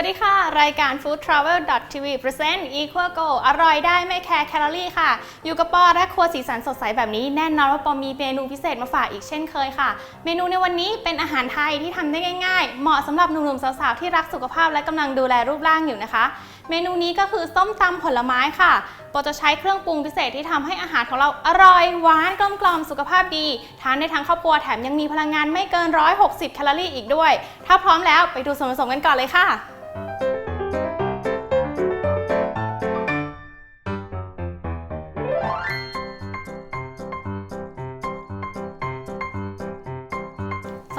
วัสดีค่ะ รายการ Food Travel TV present Equal Go อร่อยได้ไม่แคร์แคลอรี่ค่ะ อยู่กับปอและครัวสีสันสดใสแบบนี้แน่นอนว่าปอมีเมนูพิเศษมาฝากอีกเช่นเคยค่ะ เมนูในวันนี้เป็นอาหารไทยที่ทำได้ง่าย ๆ เหมาะสำหรับหนุ่มๆสาวๆที่รักสุขภาพและกำลังดูแลรูปร่างอยู่นะคะ เมนูนี้ก็คือส้มตำผลไม้ค่ะปอจะใช้เครื่องปรุงพิเศษที่ทำให้อาหารของเราอร่อยหวานกลมกล่อมสุขภาพดีทานได้ทั้งครอบครัวแถมยังมีพลังงานไม่เกิน 160 แคลอรี่อีกด้วย ถ้าพร้อมแล้วไปดูส่วนผสมกันก่อนเลยค่ะ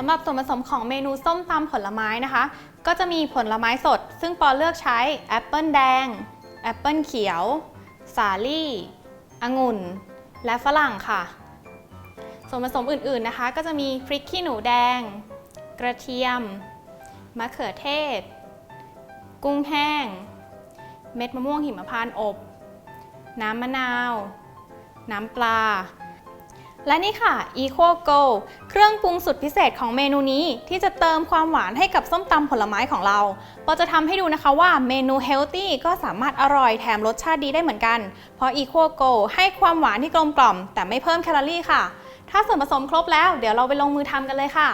หรับส่วนผสมของเมนูส้มตำผลไม้นะคะ ก็จะมีผลไม้สด ซึ่งปอเลือกใช้แอปเปิลแดง แอปเปิลเขียว สาลี่องุ่น และฝรั่งค่ะ ส่วนผสมอื่นๆนะคะ ก็จะมีพริกขี้หนูแดง กระเทียม มะเขือเทศ กุ้งแห้ง เม็ดมะม่วงหิมพานต์อบ น้ำมะนาว น้ำปลา และนี่ค่ะ Equal Go เครื่องปรุงสุดพิเศษของเมนูนี้ที่จะเติมความหวานให้กับส้มตำผลไม้ของเราปอจะทำให้ดูนะคะว่าเมนู Healthy ก็สามารถอร่อยแถมรสชาติดีได้เหมือนกัน เพราะ Equal Go ให้ความหวานที่กลมกล่อม แต่ไม่เพิ่มแคลอรี่ค่ะ ถ้าส่วนผสมครบแล้วเดี๋ยวเราไปลงมือทำกันเลยค่ะ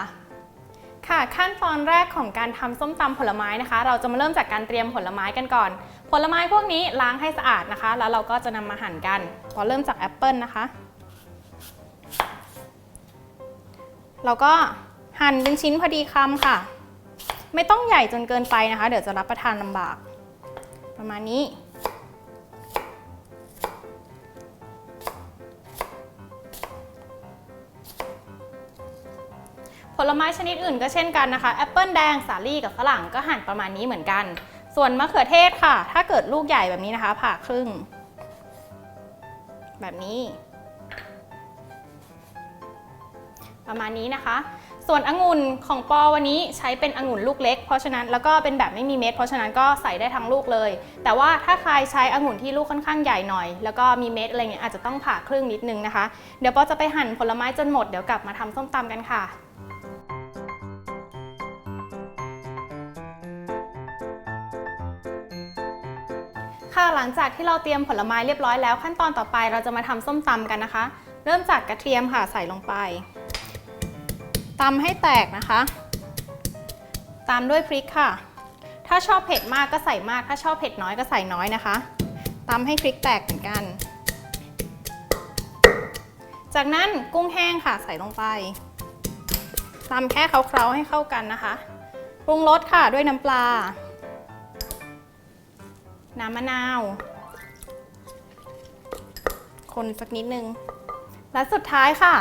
ค่ะขั้นตอนแรกของการทำส้มตำผลไม้นะคะ เราจะมาเริ่มจากการเตรียมผลไม้กันก่อน ผลไม้พวกนี้ล้างให้สะอาดนะคะ แล้วเราก็จะนำมาหั่นกันขอเริ่มจากแอปเปิลนะคะ เราก็หั่นเป็นชิ้นพอดีคำค่ะ ไม่ต้องใหญ่จนเกินไปนะคะ เดี๋ยวจะรับประทานลำบาก ประมาณนี้ ผลไม้ชนิดอื่นก็เช่นกันนะคะแอปเปิลแดงสาลี่กับฝรั่งก็หั่นประมาณนี้เหมือนกัน ส่วนมะเขือเทศค่ะ ถ้าเกิดลูกใหญ่แบบนี้นะคะผ่าครึ่ง แบบนี้ ประมาณนี้นะคะ ส่วนองุ่นของปอวันนี้ใช้เป็นองุ่นลูกเล็ก เพราะฉะนั้นแล้วก็เป็นแบบไม่มีเม็ดเพราะฉะนั้นก็ใส่ได้ทั้งลูกเลย แต่ว่าถ้าใครใช้องุ่นที่ลูกค่อนข้างใหญ่หน่อย แล้วก็มีเม็ดอะไรเงี้ยอาจจะต้องผ่าครึ่งนิดนึงนะคะ เดี๋ยวปอจะไปหั่นผลไม้จนหมดเดี๋ยวกลับมาทำส้มตำกันค่ะค่ะหลังจากที่เราเตรียมผลไม้เรียบร้อยแล้วขั้นตอนต่อไปเราจะมาทำส้มตำกันนะคะ เริ่มจากกระเทียมค่ะใส่ลงไป ตำให้แตกนะคะ ตามด้วยพริกค่ะ ถ้าชอบเผ็ดมากก็ใส่มาก ถ้าชอบเผ็ดน้อยก็ใส่น้อยนะคะตำให้พริกแตกเหมือนกัน จากนั้นกุ้งแห้งค่ะใส่ลงไปตำแค่เคล้าๆให้เข้ากันนะคะ ปรุงรสค่ะด้วยน้ำปลา น้ำมะนาว คนสักนิดนึง และสุดท้ายค่ะ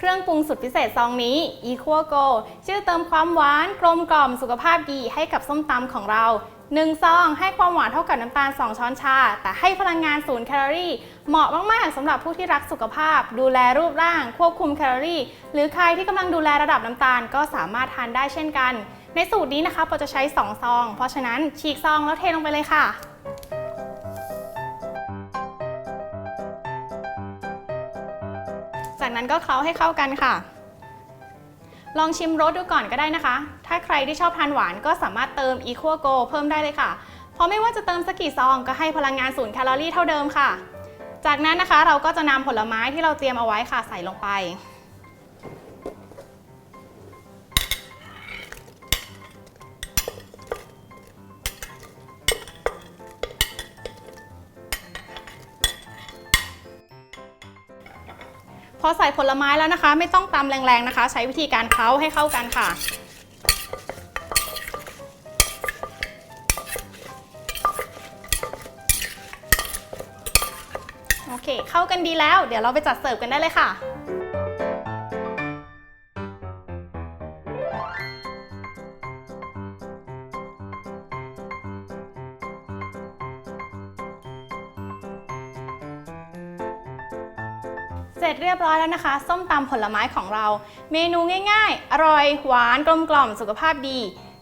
เครื่องปรุงสุดพิเศษซองนี้ Equal Go ชื่อเติมความหวานกลมกล่อมสุขภาพดีให้กับส้มตำของเรา1ซองให้ความหวานเท่ากับน้ำตาล 2 ช้อนชา แต่ให้พลังงานศูนย์แคลอรี่ เหมาะมาก ๆสำหรับผู้ที่รักสุขภาพ ดูแลรูปร่าง ควบคุมแคลอรี่ หรือใครที่กำลังดูแลระดับน้ำตาลก็สามารถทานได้เช่นกัน ในสูตรนี้นะคะเราจะใช้ 2 ซอง เพราะฉะนั้นฉีกซองแล้วเทลงไปเลยค่ะ นั้นก็เคล้าให้เข้ากันค่ะ ลองชิมรสดูก่อนก็ได้นะคะ ถ้าใครที่ชอบทานหวานก็สามารถเติม Equal Go เพิ่มได้เลยค่ะ เพราะไม่ว่าจะเติมสักกี่ซองก็ให้พลังงานศูนย์แคลอรี่เท่าเดิมค่ะ จากนั้นนะคะเราก็จะนำผลไม้ที่เราเตรียมเอาไว้ค่ะใส่ลงไป อใส่ผลไม้แล้วนะคะ ไม่ต้องตำแรงๆนะคะ ใช้วิธีการเคล้าให้เข้ากันค่ะ โอเค เข้ากันดีแล้ว เดี๋ยวเราไปจัดเสิร์ฟกันได้เลยค่ะ เสร็จเรียบร้อยแล้วนะคะ ส้มตำผลไม้ของเรา เมนูง่ายๆ อร่อย หวานกลมกล่อมสุขภาพดี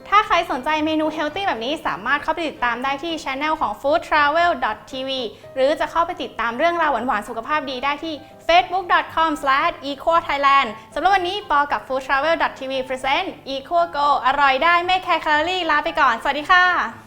ถ้าใครสนใจเมนูเฮลตี้แบบนี้สามารถเข้าไปติดตามได้ที่ช anel ของ foodtravel.tv หรือจะเข้าไปติดตามเรื่องราวหวานๆ สุขภาพดีได้ที่ facebook.com/equothailand สำหรับวันนี้ปอกับ foodtravel.tv present equo go อร่อยได้ไม่แคร์แคลอรี่ลาไปก่อน สวัสดีค่ะ